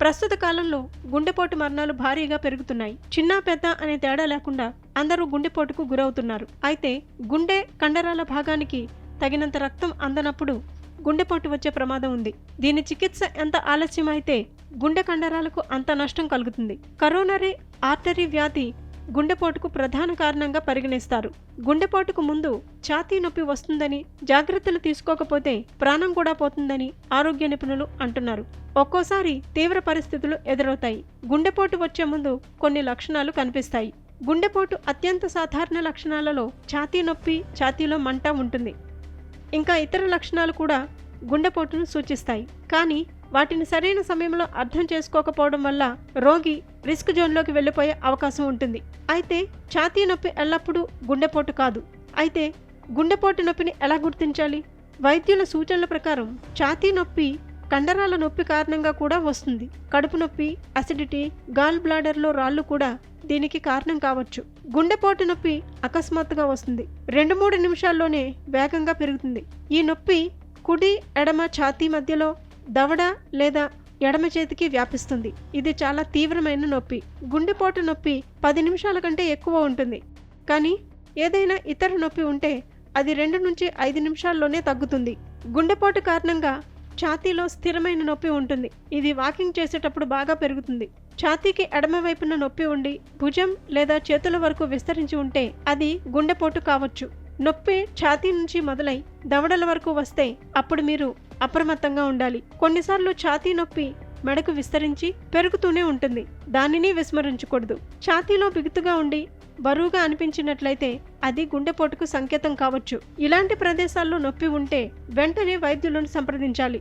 ప్రస్తుత కాలంలో గుండెపోటు మరణాలు భారీగా పెరుగుతున్నాయి. చిన్న పెద్ద అనే తేడా లేకుండా అందరూ గుండెపోటుకు గురవుతున్నారు. అయితే గుండె కండరాల భాగానికి తగినంత రక్తం అందనప్పుడు గుండెపోటు వచ్చే ప్రమాదం ఉంది. దీని చికిత్స ఎంత ఆలస్యం అయితే గుండె కండరాలకు అంత నష్టం కలుగుతుంది. కరోనరీ ఆర్టరీ వ్యాధి గుండెపోటుకు ప్రధాన కారణంగా పరిగణిస్తారు. గుండెపోటుకు ముందు ఛాతీ నొప్పి వస్తుందని జాగ్రత్తలు తీసుకోకపోతే ప్రాణం కూడా పోతుందని ఆరోగ్య నిపుణులు అంటున్నారు. ఒక్కోసారి తీవ్ర పరిస్థితులు ఎదురవుతాయి. గుండెపోటు వచ్చే ముందు కొన్ని లక్షణాలు కనిపిస్తాయి. గుండెపోటు అత్యంత సాధారణ లక్షణాలలో ఛాతీ నొప్పి ఛాతీలో మంట ఉంటుంది. ఇంకా ఇతర లక్షణాలు కూడా గుండెపోటును సూచిస్తాయి. కానీ వాటిని సరైన సమయంలో అర్థం చేసుకోకపోవడం వల్ల రోగి రిస్క్ జోన్లోకి వెళ్ళిపోయే అవకాశం ఉంటుంది. అయితే ఛాతీ నొప్పి ఎల్లప్పుడూ గుండెపోటు కాదు. అయితే గుండెపోటు నొప్పిని ఎలా గుర్తించాలి? వైద్యుల సూచనల ప్రకారం ఛాతీ నొప్పి కండరాల నొప్పి కారణంగా కూడా వస్తుంది. కడుపు నొప్పి అసిడిటీ గాల్ బ్లాడర్లో రాళ్ళు కూడా దీనికి కారణం కావచ్చు. గుండెపోటు నొప్పి అకస్మాత్తుగా వస్తుంది. రెండు మూడు నిమిషాల్లోనే వేగంగా పెరుగుతుంది. ఈ నొప్పి కుడి ఎడమ ఛాతీ మధ్యలో దవడ లేదా ఎడమ చేతికి వ్యాపిస్తుంది. ఇది చాలా తీవ్రమైన నొప్పి. గుండెపోటు నొప్పి పది నిమిషాల కంటే ఎక్కువ ఉంటుంది. కానీ ఏదైనా ఇతర నొప్పి ఉంటే అది రెండు నుంచి ఐదు నిమిషాల్లోనే తగ్గుతుంది. గుండెపోటు కారణంగా ఛాతీలో స్థిరమైన నొప్పి ఉంటుంది. ఇది వాకింగ్ చేసేటప్పుడు బాగా పెరుగుతుంది. ఛాతీకి ఎడమ వైపున నొప్పి ఉండి భుజం లేదా చేతుల వరకు విస్తరించి ఉంటే అది గుండెపోటు కావచ్చు. నొప్పి ఛాతీ నుంచి మొదలై దవడల వరకు వస్తే అప్పుడు మీరు అప్రమత్తంగా ఉండాలి. కొన్నిసార్లు ఛాతీ నొప్పి మెడకు విస్తరించి పెరుగుతూనే ఉంటుంది. దానిని విస్మరించకూడదు. ఛాతీలో బిగుతుగా ఉండి బరువుగా అనిపించినట్లయితే అది గుండెపోటుకు సంకేతం కావచ్చు. ఇలాంటి ప్రదేశాల్లో నొప్పి ఉంటే వెంటనే వైద్యులను సంప్రదించాలి.